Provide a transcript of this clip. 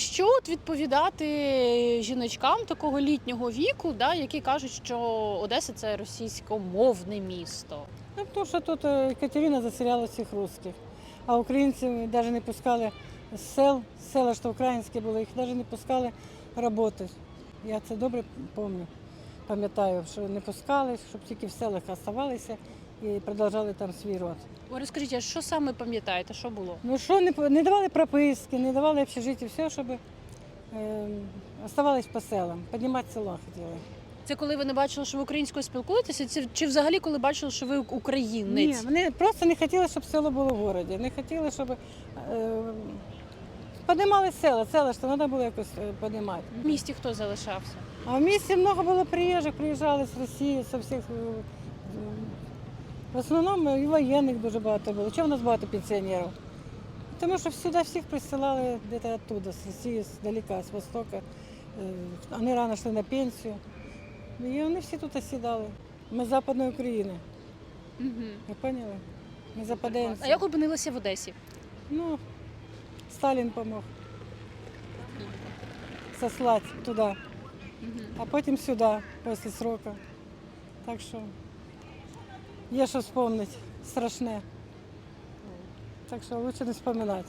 Що от відповідати жіночкам такого літнього віку, да, які кажуть, що Одеса це російськомовне місто? Ну, тому що тут е, Катерина заселяла всіх русських, а українців навіть не пускали з сел, села, що українські були, їх навіть не пускали працювати. Я це добре пам'ятаю, пам'ятаю, що не пускали, щоб тільки в селах оставалися і продовжували там свій род. Розкажіть, а що саме пам'ятаєте, що було? Ну що, не, не давали прописки, не давали общежиття, все, щоб е, оставались по селам, піднімати село хотіли. Це коли ви не бачили, що ви українською спілкуєтеся, чи, чи взагалі коли бачили, що ви українець? Ні, вони просто не хотіли, щоб село було в місті. Не хотіли, щоб е, піднімали села. Села то треба було якось е, піднімати. В місті хто залишався? А в місті много було приїжджих, приїжджали з Росії, з всіх. В основному і воєнних дуже багато було. Чого в нас багато пенсіонерів? Тому що сюди всіх присилали десь оттуда, з Росії, здалека, з Востока. Е, Вони рано йшли на пенсію. І вони всі тут осідали. Ми з Западної України. Угу. Ви поняли? Ми западенці. А як опинилися в Одесі? Ну, Сталін помог сослать туди, а потім сюди, після сроку. Так що є що вспомнити страшне. Так що лучше не вспоминати.